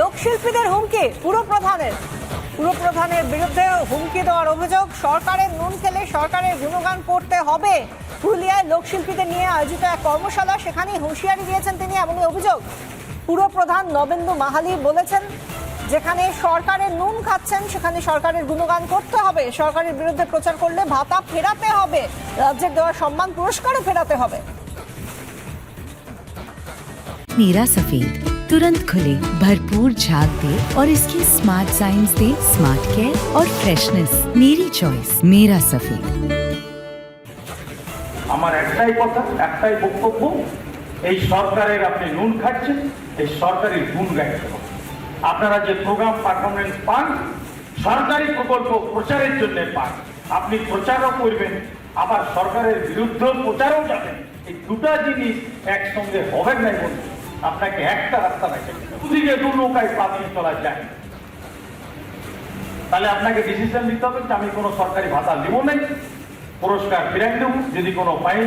লোকশিল্পীদের হুমকি পুরপ্রধানের পুরপ্রধানের বিরুদ্ধে হুমকি দেওয়ার অভিযোগ সরকারের নুন খেলে সরকারের গুণগান করতে হবে। পুরুলিয়ায় লোকশিল্পীদের নিয়ে আয়োজিত এক কর্মশালা, সেখানেই হুঁশিয়ারি দিয়েছেন তিনি এমন অভিযোগ। পুরপ্রধান নবেন্দু মাহালি বলেছেন, যেখানে সরকারের নুন খাচ্ছেন, সেখানে সরকারের গুণগান করতে হবে। সরকারের বিরুদ্ধে প্রচার করলে ভাতা ফেরাতে হবে। রাজ্যের দেওয়া সম্মান পুরস্কারও ফেরাতে হবে। নীরা সফিদ तुरंत खुले भरपूर झाग दे और इसकी स्मार्ट साइंस दे स्मार्ट केयर और फ्रेशनेस मेरी चॉइस मेरा सफेद আমার একটাই কথা একটাই বক্তব্য এই সরকারের আপনি নুন খাচ্ছেন এই সরকারের গুণ গাইতে হবে আপনারা যে প্রোগ্রাম পারফরমেন্স পান সরকারি প্রকল্প প্রচারের জন্য পান আপনি প্রচারও করবেন আবার সরকারের বিরুদ্ধে প্রচারও যাবেন এই দুটা জিনিস একসঙ্গে হবে নাই বন্ধু আপনাকে একটা রাস্তা দুদিকে দু নৌকায় পা দিয়ে চলা যায়। তাহলে আপনাকে ডিসিশন নিতে হবে যে আমি কোনো সরকারি ভাতা দেবো নাই, পুরস্কার ফিরাই দেবো, যদি কোনো পাই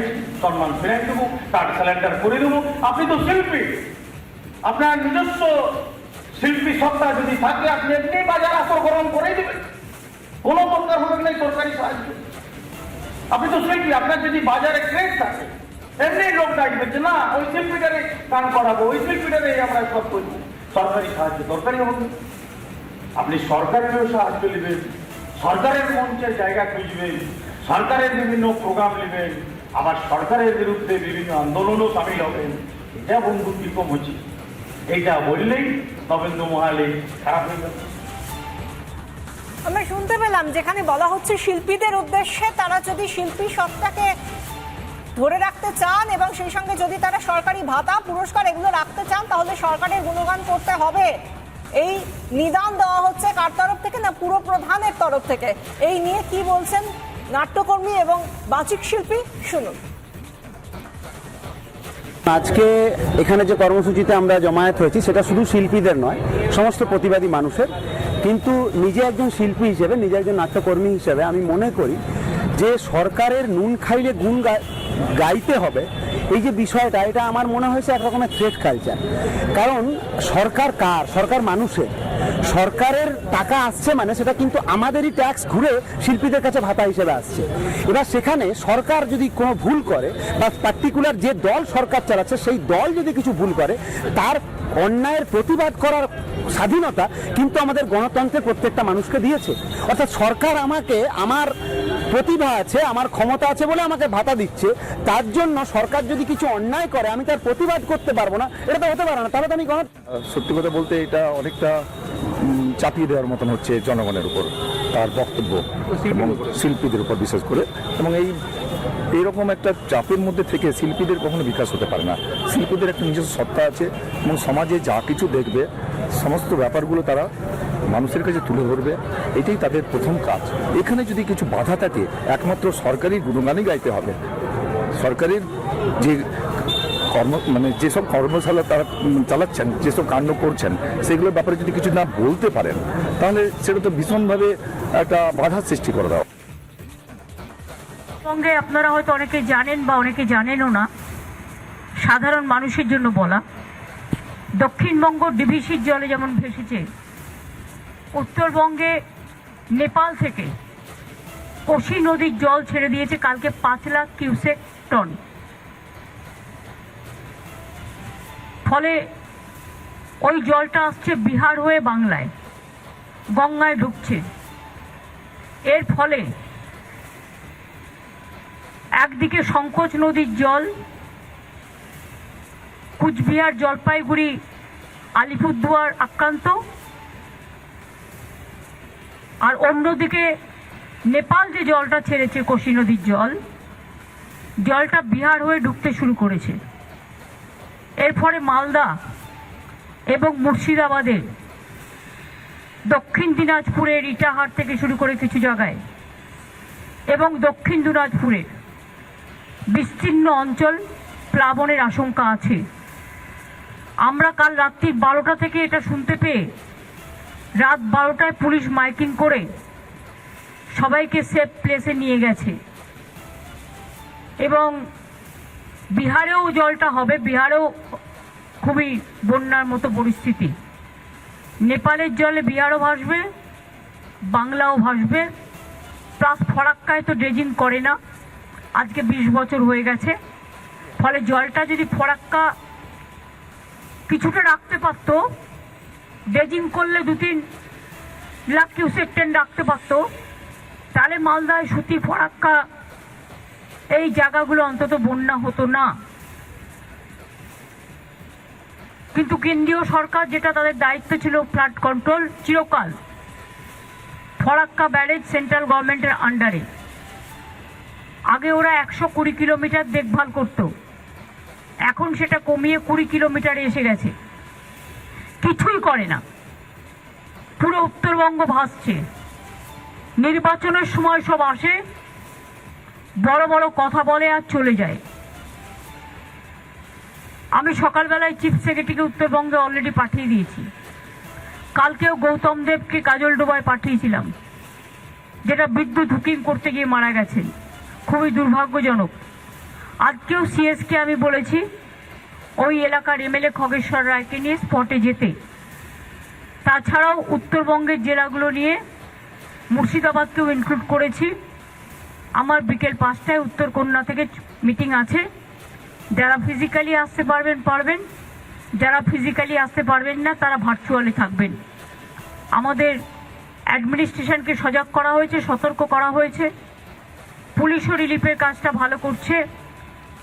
সম্মান ফিরাই দেবো, কার্ড স্যালেন্ডার করে দেবো। আপনি তো শিল্পী। আপনার নিজস্ব শিল্পী সত্তা যদি থাকে, আপনি এমনি বাজার আসর গরম করেই দেবেন। কোনো দরকার হবে নাই সরকারি সাহায্য। আপনি তো শিল্পী, আপনার যদি বাজারে ক্রেজ থাকে, এমনি লোক ডাকবে যে, না, ওই শিল্পীটারে গান করাবো, ওই শিল্পীটারে আমরা সব করব সরকারি সাহায্য দরকারই হবে আপনি সরকারেরও সাহায্য নেবেন, সরকারের মঞ্চের জায়গা খুঁজবেন, সরকারের বিভিন্ন প্রোগ্রাম নেবেন, আবার সরকারের বিরুদ্ধে বিভিন্ন আন্দোলনও সামিল হবেন। এটা বিকম হচ্ছে? এইটা বললেই নবেন্দ্র মহালে খারাপ হয়ে যাবে। আমরা শুনতে পেলাম, যেখানে বলা হচ্ছে শিল্পীদের উদ্দেশ্যে তারা যদি শিল্পী সত্তাকে ধরে রাখতে চান এবং সেই সঙ্গে যদি তারা সরকারি ভাতা, পুরস্কার এগুলো রাখতে চান, তাহলে সরকারের গুণগান করতে হবে। এই নিদান দেওয়া হচ্ছে কার তরফ থেকে না পুরো প্রধানের তরফ থেকে? এই নিয়ে কি বলছেন নাট্যকর্মী এবং বাচিক শিল্পী? শুনুন। আজকে এখানে যে কর্মসূচিতে আমরা জমায়েত হয়েছি, সেটা শুধু শিল্পীদের নয়, সমস্ত প্রতিবাদী মানুষের। কিন্তু নিজে একজন শিল্পী হিসেবে, নিজে একজন নাট্যকর্মী হিসেবে আমি মনে করি যে সরকারের নুন খাইলে গুণ গাইতে হবে। এই যে বিষয়টা, এটা আমার মনে হয়েছে এক রকমের থ্রেট কালচার কারণ সরকার কার? সরকার মানুষের। সরকারের টাকা আসছে মানে সেটা কিন্তু আমাদেরই ট্যাক্স ঘুরে শিল্পীদের কাছে ভাতা হিসেবে আসছে। এবার সেখানে সরকার যদি কোনো ভুল করে, বা পার্টিকুলার যে দল সরকার চালাচ্ছে, সেই দল যদি কিছু ভুল করে, তার অন্যায়ের প্রতিবাদ করার স্বাধীনতা কিন্তু আমাদের গণতন্ত্রের প্রত্যেকটা মানুষকে দিয়েছে। অর্থাৎ সরকার আমাকে আমার প্রতিভা আছে, আমার ক্ষমতা আছে বলে আমাকে ভাতা দিচ্ছে, তার জন্য সরকার যদি কিছু অন্যায় করে আমি তার প্রতিবাদ করতে পারব না। এটা তো হতে পারে না। তাহলে তো আমি সত্যি কথা বলতে এটা অনেকটা চাপিয়ে দেওয়ার মতন হচ্ছে জনগণের উপর তার বক্তব্য এবং শিল্পীদের উপর বিশেষ করে। এবং এই এইরকম একটা চাপের মধ্যে থেকে শিল্পীদের কখনো বিকাশ হতে পারে না। শিল্পীদের একটা নিজস্ব সত্তা আছে এবং সমাজে যা কিছু দেখবে সমস্ত ব্যাপারগুলো তারা মানুষের কাছে তুলে ধরবে এটাই তাদের প্রথম কাজ। এখানে যদি কিছু বাধা থাকে একমাত্র সরকারি গুণগানই গাইতে হবে। সরকারের যে কর্ম মানে যেসব কর্মশালা তারা চালাচ্ছেন, যেসব কাণ্ড করছেন, সেগুলোর ব্যাপারে যদি কিছু না বলতে পারেন, তাহলে সেটা তো ভীষণভাবে একটা বাধা সৃষ্টি করে দেওয়া। সঙ্গে আপনারা হয়তো অনেকে জানেন বা অনেকে জানেনও না, সাধারণ মানুষের জন্য বলা, দক্ষিণবঙ্গ ডিভিসির জলে যেমন ভেসেছে, উত্তরবঙ্গে নেপাল থেকে কোশি নদীর জল ছেড়ে দিয়েছে কালকে পাঁচ লাখ কিউসেক টন। ফলে ওই জলটা আসছে বিহার হয়ে বাংলায়, গঙ্গায় ঢুকছে এর ফলে একদিকে সংকোচ নদীর জল, কুচবিহার জলপাইগুড়ি, আলিপুরদুয়ার আক্রান্ত, আর অন্যদিকে নেপাল যে জলটা ছেড়েছে কোশি নদীর জল, জলটা বিহার হয়ে ঢুকতে শুরু করেছে। এর ফলে মালদা এবং মুর্শিদাবাদের দক্ষিণ দিনাজপুরের ইটাহার থেকে শুরু করে কিছু জায়গায় এবং দক্ষিণ দিনাজপুরের বিস্তীর্ণ অঞ্চল প্লাবনের আশঙ্কা আছে। আমরা কাল রাত্রি বারোটা থেকে এটা শুনতে পেয়ে রাত বারোটায় পুলিশ মাইকিং করে সবাইকে সেফ প্লেসে নিয়ে গেছে। এবং বিহারেও জলটা হবে, বিহারেও খুবই বন্যার মতো পরিস্থিতি। নেপালের জলে বিহারও ভাসবে, বাংলাও ভাসবে। প্লাস ফরাক্কায় তো ড্রেজিং করে না, আজকে বিশ বছর হয়ে গেছে। ফলে জলটা যদি ফরাক্কা কিছুটা রাখতে পারতো, ড্রেজিং করলে দু তিন লাখ কিউসেক ট্রেন রাখতে পারতো তাহলে মালদায় সুতি ফরাক্কা, এই জায়গাগুলো অন্তত বন্যা হতো না। কিন্তু কেন্দ্রীয় সরকার যেটা তাদের দায়িত্ব ছিল ফ্লাড কন্ট্রোল, চিরকাল ফরাক্কা ব্যারেজ সেন্ট্রাল গভর্নমেন্টের আন্ডারে। আগে ওরা একশো কুড়ি কিলোমিটার দেখভাল করত। এখন সেটা কমিয়ে কুড়ি কিলোমিটারে এসে গেছে। কিছুই করে না। পুরো উত্তরবঙ্গ ভাসছে। নির্বাচনের সময় সব আসে। বড় বড় কথা বলে আর চলে যায়। আমি সকালবেলায় চিফ সেক্রেটারিকে উত্তরবঙ্গে অলরেডি পাঠিয়ে দিয়েছি। কালকেও গৌতম দেবকে কাজল ডোবায় পাঠিয়েছিলাম, যেটা বিদ্যুৎ হুকিং করতে গিয়ে মারা গেছেন। খুবই দুর্ভাগ্যজনক। আজকেও সিএসকে আমি বলেছি, ওই এলাকার এমএলএ খগেশ্বর রায়কে নিয়ে স্পটে যেতে। তাছাড়াও উত্তরবঙ্গের জেলাগুলো নিয়ে মুর্শিদাবাদকেও ইনক্লুড করেছি। আমার বিকেল পাঁচটায় উত্তর কন্যা থেকে মিটিং আছে। যারা ফিজিক্যালি আসতে পারবেন পারবেন। যারা ফিজিক্যালি আসতে পারবেন না, তারা ভার্চুয়ালি থাকবেন। আমাদের অ্যাডমিনিস্ট্রেশনকে সজাগ করা হয়েছে, সতর্ক করা হয়েছে। পুলিশও রিলিফের কাজটা ভালো করছে।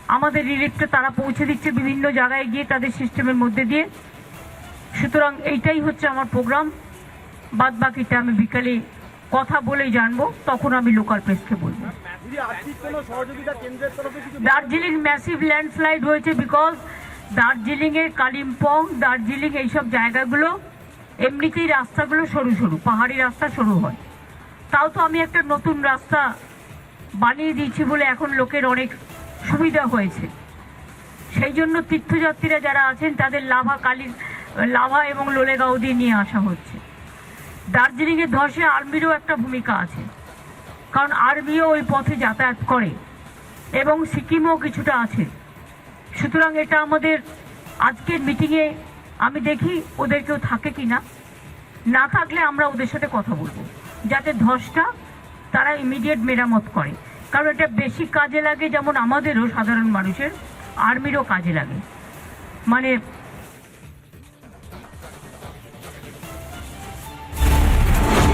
আমাদের রিলিফটা তারা পৌঁছে দিচ্ছে বিভিন্ন জায়গায় গিয়ে তাদের সিস্টেমের মধ্যে দিয়ে। সুতরাং এইটাই হচ্ছে আমার প্রোগ্রাম বাদ বাকিটা আমি বিকালে কথা বলেই জানব, তখন আমি লোকাল প্রেসকে বলব। দার্জিলিং ম্যাসিভ ল্যান্ডস্লাইড হয়েছে বিকজ দার্জিলিংয়ের কালিম্পং, দার্জিলিং এইসব জায়গাগুলো, এমনিতেই রাস্তাগুলো সরু সরু, পাহাড়ি রাস্তা সরু হয়। তাও তো আমি একটা নতুন রাস্তা বানিয়ে দিয়েছি বলে এখন লোকের অনেক সুবিধা হয়েছে। সেই জন্য তীর্থযাত্রীরা যারা আছেন, তাদের লাভা কালী, লাভা এবং লোলেগাঁও দিয়ে নিয়ে আসা হচ্ছে। দার্জিলিংয়ের ধসে আর্মিরও একটা ভূমিকা আছে। কারণ আর্মিও ওই পথে যাতায়াত করে এবং সিকিমও কিছুটা আছে। সুতরাং এটা আমাদের আজকের মিটিংয়ে আমি দেখি ওদের কেউ থাকে কি না। না থাকলে আমরা ওদের সাথে কথা বলব। যাতে ধসটা তারা ইমিডিয়েট মেরামত করে। কারণ এটা বেশি কাজে লাগে যেমন আমাদেরও সাধারণ মানুষের, আর্মিরও কাজে লাগে। মানে